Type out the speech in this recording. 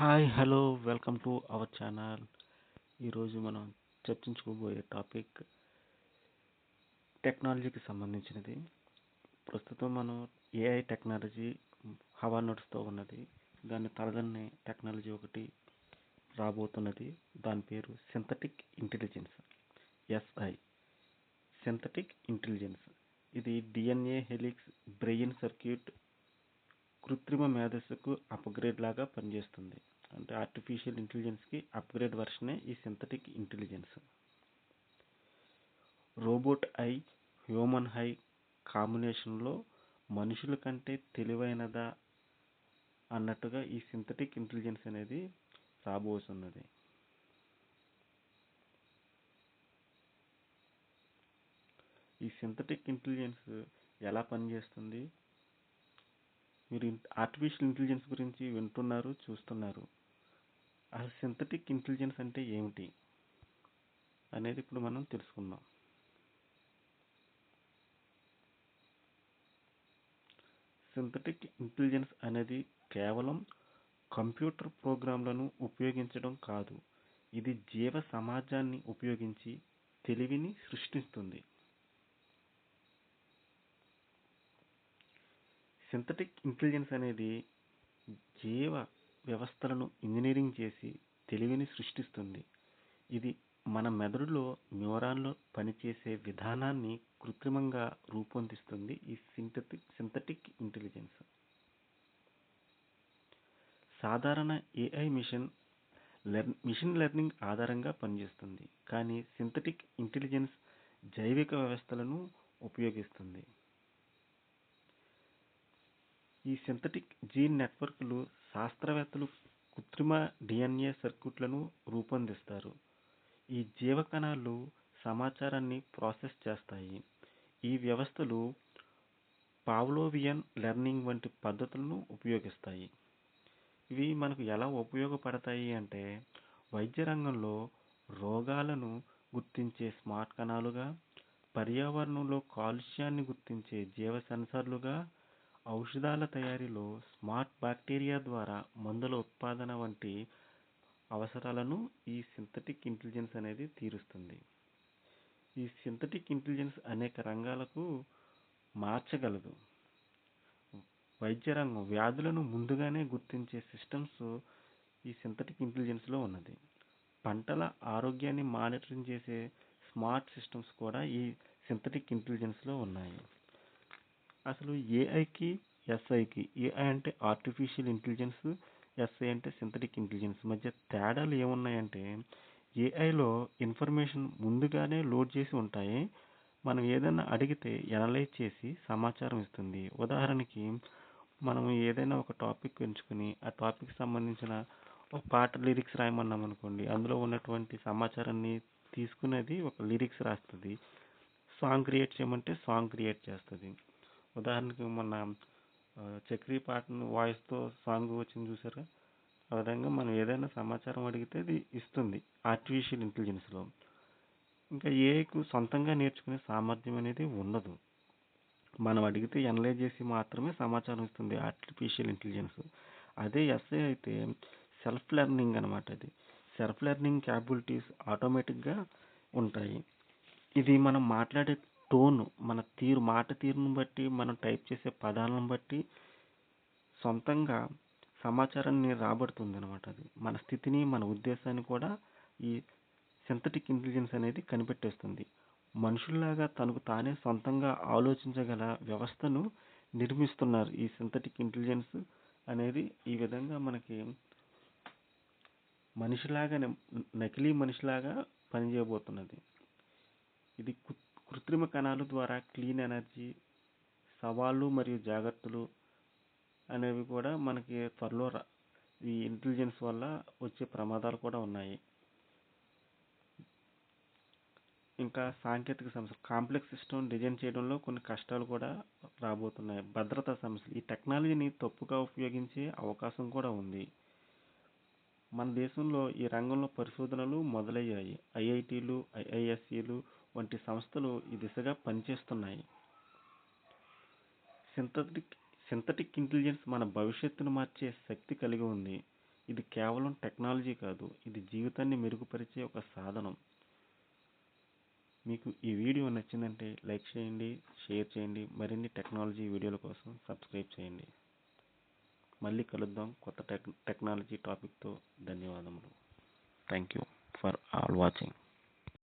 Hi hello welcome to our channel. ఈరోజు మనం చర్చించుకోబోయే topic టెక్నాలజీకి సంబంధించినది. ప్రస్తుతం మనం ఏఐ టెక్నాలజీ హవా నడుస్తూ ఉన్నది. దాన్ని తలదన్నే టెక్నాలజీ ఒకటి రాబోతున్నది. దాని పేరు synthetic intelligence SI synthetic intelligence. ఇది డిఎన్ఏ హెలిక్స్ బ్రెయిన్ సర్క్యూట్ కృత్రిమ మేధస్సుకు అప్గ్రేడ్ లాగా పనిచేస్తుంది. అంటే ఆర్టిఫిషియల్ ఇంటెలిజెన్స్కి అప్గ్రేడ్ వర్షనే ఈ synthetic intelligence robot I human high కాంబినేషన్లో మనుషుల కంటే తెలివైనదా అన్నట్టుగా ఈ సింథటిక్ ఇంటెలిజెన్స్ అనేది రాబోతున్నది. ఈ సింథటిక్ ఇంటెలిజెన్స్ ఎలా పనిచేస్తుంది? మీరు ఆర్టిఫిషియల్ ఇంటెలిజెన్స్ గురించి వింటున్నారు చూస్తున్నారు. అసలు సింథటిక్ ఇంటెలిజెన్స్ అంటే ఏమిటి అనేది ఇప్పుడు మనం తెలుసుకుందాం. సింథటిక్ ఇంటెలిజెన్స్ అనేది కేవలం కంప్యూటర్ ప్రోగ్రాంలను ఉపయోగించడం కాదు. ఇది జీవ సమాజాన్ని ఉపయోగించి తెలివిని సృష్టిస్తుంది. సింథటిక్ ఇంటెలిజెన్స్ అనేది జీవ వ్యవస్థలను ఇంజనీరింగ్ చేసి తెలివిని సృష్టిస్తుంది. ఇది మన మెదడులో న్యూరాన్లు పనిచేసే విధానాన్ని కృత్రిమంగా రూపొందిస్తుంది ఈ సింథటిక్ సింథటిక్ ఇంటెలిజెన్స్. సాధారణ ఏఐ మిషన్ లెర్ మిషన్ లెర్నింగ్ ఆధారంగా పనిచేస్తుంది. కానీ సింథటిక్ ఇంటెలిజెన్స్ జైవిక వ్యవస్థలను ఉపయోగిస్తుంది. ఈ సింథటిక్ జీన్ నెట్వర్క్లు శాస్త్రవేత్తలు కృత్రిమ డిఎన్ఏ సర్క్యూట్లను రూపొందిస్తారు. ఈ జీవకణాలు సమాచారాన్ని ప్రాసెస్ చేస్తాయి. ఈ వ్యవస్థలు పావ్లోవియన్ లెర్నింగ్ వంటి పద్ధతులను ఉపయోగిస్తాయి. ఇవి మనకు ఎలా ఉపయోగపడతాయి అంటే వైద్య రంగంలో రోగాలను గుర్తించే స్మార్ట్ కణాలుగా పర్యావరణంలో కాలుష్యాన్ని గుర్తించే జీవ సెన్సార్లుగా ఔషధాల తయారీలో స్మార్ట్ బ్యాక్టీరియా ద్వారా మందుల ఉత్పాదన వంటి అవసరాలను ఈ సింథటిక్ ఇంటెలిజెన్స్ అనేది తీరుస్తుంది. ఈ సింథటిక్ ఇంటెలిజెన్స్ అనేక రంగాలకు మార్చగలదు. వైద్య రంగం వ్యాధులను ముందుగానే గుర్తించే సిస్టమ్స్ ఈ సింథటిక్ ఇంటెలిజెన్స్లో ఉన్నది. పంటల ఆరోగ్యాన్ని మానిటరింగ్ చేసే స్మార్ట్ సిస్టమ్స్ కూడా ఈ సింథటిక్ ఇంటెలిజెన్స్లో ఉన్నాయి. అసలు ఏఐకి ఎస్ఐకి ఏఐ అంటే ఆర్టిఫిషియల్ ఇంటెలిజెన్స్ ఎస్ఐ అంటే సింథటిక్ ఇంటెలిజెన్స్ మధ్య తేడాలు ఏమున్నాయంటే ఏఐలో ఇన్ఫర్మేషన్ ముందుగానే లోడ్ చేసి ఉంటాయి. మనం ఏదైనా అడిగితే ఎనలైజ్ చేసి సమాచారం ఇస్తుంది. ఉదాహరణకి మనం ఏదైనా ఒక టాపిక్ ఎంచుకుని ఆ టాపిక్ సంబంధించిన ఒక పాట లిరిక్స్ రాయమన్నాం అనుకోండి అందులో ఉన్నటువంటి సమాచారాన్ని తీసుకునేది ఒక లిరిక్స్ రాస్తుంది. సాంగ్ క్రియేట్ చేయమంటే సాంగ్ క్రియేట్ చేస్తుంది. ఉదాహరణకి మొన్న చక్రీ పాటను వాయిస్తో సాంగ్ వచ్చింది చూసారా ఆ విధంగా మనం ఏదైనా సమాచారం అడిగితే అది ఇస్తుంది ఆర్టిఫిషియల్ ఇంటెలిజెన్స్లో. ఇంకా ఏఐకు సొంతంగా నేర్చుకునే సామర్థ్యం అనేది ఉండదు. మనం అడిగితే ఎనలైజ్ చేసి మాత్రమే సమాచారం ఇస్తుంది ఆర్టిఫిషియల్ ఇంటెలిజెన్స్. అదే ఎస్ఏ అయితే సెల్ఫ్ లెర్నింగ్ అనమాట అది. సెల్ఫ్ లెర్నింగ్ క్యాపబిలిటీస్ ఆటోమేటిక్గా ఉంటాయి. ఇది మనం మాట్లాడే టోన్ మన తీరు మాట తీరును బట్టి మనం టైప్ చేసే పదాలను బట్టి సొంతంగా సమాచారాన్ని రాబడుతుంది అనమాట అది. మన స్థితిని మన ఉద్దేశాన్ని కూడా ఈ సింథటిక్ ఇంటెలిజెన్స్ అనేది కనిపెట్టేస్తుంది. మనుషుల్లాగా తనకు తానే సొంతంగా ఆలోచించగల వ్యవస్థను నిర్మిస్తున్నారు ఈ సింథటిక్ ఇంటెలిజెన్స్ అనేది. ఈ విధంగా మనకి మనిషిలాగా నకిలీ మనిషిలాగా పనిచేయబోతున్నది. ఇది కృత్రిమ కణాల ద్వారా క్లీన్ ఎనర్జీ సవాళ్ళు మరియు జాగ్రత్తలు అనేవి కూడా మనకి త్వరలో ఈ ఇంటెలిజెన్స్ వల్ల వచ్చే ప్రమాదాలు కూడా ఉన్నాయి. ఇంకా సాంకేతిక సమస్యలు కాంప్లెక్స్ సిస్టమ్ డిజైన్ చేయడంలో కొన్ని కష్టాలు కూడా రాబోతున్నాయి. భద్రతా సమస్యలు ఈ టెక్నాలజీని తప్పుగా ఉపయోగించే అవకాశం కూడా ఉంది. మన దేశంలో ఈ రంగంలో పరిశోధనలు మొదలయ్యాయి. ఐఐటీలు ఐఐఎస్సిలు వంటి సంస్థలు ఈ దిశగా పనిచేస్తున్నాయి. సింథటిక్ సింథటిక్ ఇంటెలిజెన్స్ మన భవిష్యత్తును మార్చే శక్తి కలిగి ఉంది. ఇది కేవలం టెక్నాలజీ కాదు ఇది జీవితాన్ని మెరుగుపరిచే ఒక సాధనం. మీకు ఈ వీడియో నచ్చిందంటే లైక్ చేయండి షేర్ చేయండి మరిన్ని టెక్నాలజీ వీడియోల కోసం సబ్స్క్రైబ్ చేయండి. మళ్ళీ కలుద్దాం. కొత్త టెక్ టెక్నాలజీ టాపిక్తో ధన్యవాదములు. Thank you for all watching